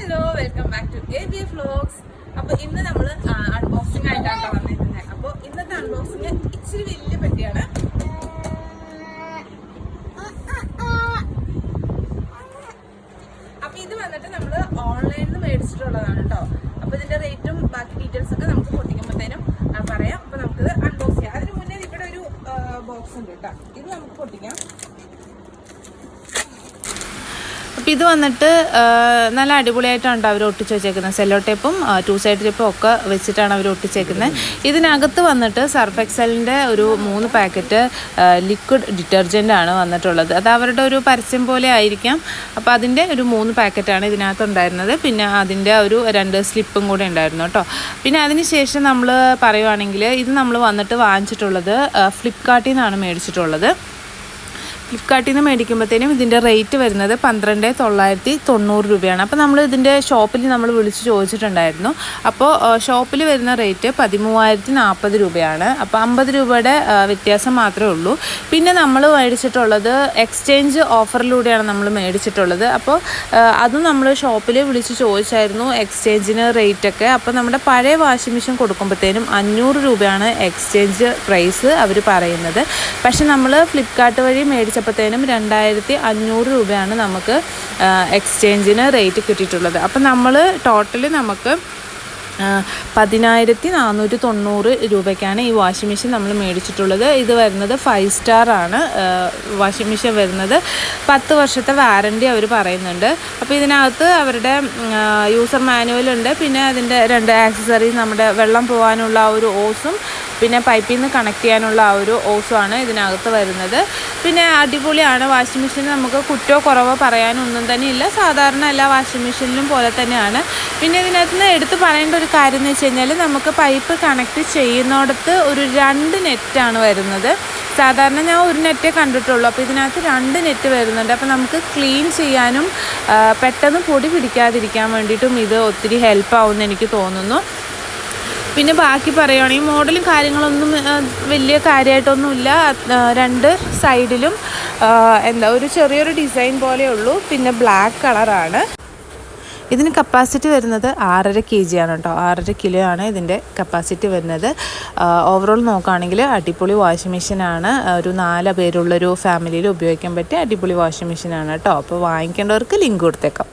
Hello welcome back to A B vlogs അപ്പൊ ഇന്ന് നമ്മൾ അൺബോക്സിംഗ് ആയിട്ടാണ് വന്നിരുന്നത് അപ്പൊ ഇന്നത്തെ അൺബോക്സിംഗ് ഇച്ചിരി വലിയ പെട്ടിയാണ്. അപ്പൊ ഇത് വന്നിട്ട് നമ്മൾ ഓൺലൈനിൽ നിന്ന് മേടിച്ചിട്ടുള്ളതാണ് കേട്ടോ അപ്പൊ ഇതിന്റെ റേറ്റും ബാക്കി ഡീറ്റെയിൽസ് ഒക്കെ നമുക്ക് പൊട്ടിക്കുമ്പോഴത്തേനും പറയാം. അപ്പൊ നമുക്കിത് അൺബോക്സ് ചെയ്യാം. അതിന് മുന്നേ ഇവിടെ ഒരു ബോക്സ് ഉണ്ട് കേട്ടോ ഇത് നമുക്ക് പൊട്ടിക്കാം. അപ്പോൾ ഇത് വന്നിട്ട് നല്ല അടിപൊളിയായിട്ടാണ് അവർ ഒട്ടിച്ച് വെച്ചേക്കുന്നത്. സെല്ലോ ടേപ്പും ടു സൈഡ് ടേപ്പും ഒക്കെ വെച്ചിട്ടാണ് അവർ ഒട്ടിച്ചേക്കുന്നത്. ഇതിനകത്ത് വന്നിട്ട് സർഫ് എക്സലിന്റെ ഒരു മൂന്ന് പാക്കറ്റ് ലിക്വിഡ് ഡിറ്റർജന്റ് ആണ് വന്നിട്ടുള്ളത്. അത് അവരുടെ ഒരു പരസ്യം പോലെ ആയിരിക്കാം. അപ്പോൾ അതിന്റെ ഒരു മൂന്ന് പാക്കറ്റാണ് ഇതിനകത്ത് ഉണ്ടായിരുന്നത്. പിന്നെ അതിന്റെ ഒരു രണ്ട് സ്ലിപ്പും കൂടെ ഉണ്ടായിരുന്നു കേട്ടോ പിന്നെ അതിന് ശേഷം നമ്മൾ പറയുവാണെങ്കിൽ ഇത് നമ്മൾ വന്നിട്ട് വാങ്ങിച്ചിട്ടുള്ളത് ഫ്ലിപ്കാർട്ടിൽ നിന്നാണ് മേടിച്ചിട്ടുള്ളത്. ഫ്ലിപ്കാർട്ടിൽ നിന്ന് മേടിക്കുമ്പോഴത്തേനും ഇതിന്റെ റേറ്റ് വരുന്നത് പന്ത്രണ്ട് തൊള്ളായിരത്തി തൊണ്ണൂറ് രൂപയാണ്. അപ്പോൾ നമ്മൾ ഇതിന്റെ ഷോപ്പിൽ നമ്മൾ വിളിച്ച് ചോദിച്ചിട്ടുണ്ടായിരുന്നു. അപ്പോൾ ഷോപ്പിൽ വരുന്ന റേറ്റ് പതിമൂവായിരത്തി നാൽപ്പത് രൂപയാണ്. അപ്പോൾ അമ്പത് രൂപയുടെ വ്യത്യാസം മാത്രമേ ഉള്ളൂ. പിന്നെ നമ്മൾ മേടിച്ചിട്ടുള്ളത് എക്സ്ചേഞ്ച് ഓഫറിലൂടെയാണ് നമ്മൾ മേടിച്ചിട്ടുള്ളത്. അപ്പോൾ അത് നമ്മൾ ഷോപ്പിൽ വിളിച്ച് ചോദിച്ചായിരുന്നു എക്സ്ചേഞ്ചിന് റേറ്റൊക്കെ. അപ്പോൾ നമ്മുടെ പഴയ വാഷിംഗ് മെഷീൻ കൊടുക്കുമ്പോഴത്തേനും അഞ്ഞൂറ് രൂപയാണ് എക്സ്ചേഞ്ച് പ്രൈസ് അവർ പറയുന്നത്. പക്ഷെ നമ്മൾ ഫ്ലിപ്കാർട്ട് വഴി മേടിച്ചപ്പോഴത്തേനും രണ്ടായിരത്തി അഞ്ഞൂറ് രൂപയാണ് നമുക്ക് എക്സ്ചേഞ്ചിന് റേറ്റ് കിട്ടിയിട്ടുള്ളത്. അപ്പം നമ്മൾ ടോട്ടൽ നമുക്ക് പതിനായിരത്തി നാനൂറ്റി തൊണ്ണൂറ് രൂപയ്ക്കാണ് ഈ വാഷിംഗ് മെഷീൻ നമ്മൾ മേടിച്ചിട്ടുള്ളത്. ഇത് വരുന്നത് ഫൈവ് സ്റ്റാർ ആണ്. വാഷിംഗ് മെഷീൻ വരുന്നത് പത്ത് വർഷത്തെ വാറന്റി അവർ പറയുന്നുണ്ട്. അപ്പോൾ ഇതിനകത്ത് അവരുടെ യൂസർ മാനുവലുണ്ട് പിന്നെ അതിന്റെ രണ്ട് ആക്സസറീസ് നമ്മുടെ വെള്ളം പോകാനുള്ള ഒരു ഓസും പിന്നെ പൈപ്പിൽ നിന്ന് കണക്ട് ചെയ്യാനുള്ള ആ ഒരു ഓസുമാണ് ഇതിനകത്ത് വരുന്നത്. പിന്നെ അടിപൊളിയാണ് വാഷിംഗ് മെഷീൻ. നമുക്ക് കുറ്റോ കുറവോ പറയാനൊന്നും തന്നെ ഇല്ല. സാധാരണ എല്ലാ വാഷിംഗ് മെഷീനിലും പോലെ തന്നെയാണ്. പിന്നെ ഇതിനകത്ത് നിന്ന് എടുത്ത് പറയേണ്ട ഒരു കാര്യം എന്ന് വെച്ച് കഴിഞ്ഞാൽ നമുക്ക് പൈപ്പ് കണക്ട് ചെയ്യുന്നിടത്ത് ഒരു രണ്ട് നെറ്റാണ് വരുന്നത്. സാധാരണ ഞാൻ ഒരു നെറ്റേ കണ്ടിട്ടുള്ളൂ. അപ്പോൾ ഇതിനകത്ത് രണ്ട് നെറ്റ് വരുന്നുണ്ട്. അപ്പോൾ നമുക്ക് ക്ലീൻ ചെയ്യാനും പെട്ടെന്ന് പൊടി പിടിക്കാതിരിക്കാൻ വേണ്ടിയിട്ടും ഇത് ഒത്തിരി ഹെൽപ്പ് ആവുമെന്ന് എനിക്ക് തോന്നുന്നു. പിന്നെ ബാക്കി പറയുകയാണെങ്കിൽ മോഡലും കാര്യങ്ങളൊന്നും വലിയ കാര്യമായിട്ടൊന്നുമില്ല രണ്ട് സൈഡിലും എന്താ ഒരു ചെറിയൊരു ഡിസൈൻ പോലെ ഉള്ളൂ. പിന്നെ ബ്ലാക്ക് കളറാണ്. ഇതിന് കപ്പാസിറ്റി വരുന്നത് ആറര കെ ജി ആണ് കേട്ടോ. ആറര കിലോ ആണ് ഇതിന്റെ കപ്പാസിറ്റി വരുന്നത്. ഓവറോൾ നോക്കുകയാണെങ്കിൽ അടിപൊളി വാഷിംഗ് മെഷീനാണ് ഒരു നാല് പേരുള്ളൊരു ഫാമിലിയിൽ ഉപയോഗിക്കാൻ പറ്റിയ അടിപൊളി വാഷിംഗ് മെഷീനാണ് കേട്ടോ. അപ്പോൾ വാങ്ങിക്കേണ്ടവർക്ക് ലിങ്ക് കൊടുത്തേക്കാം.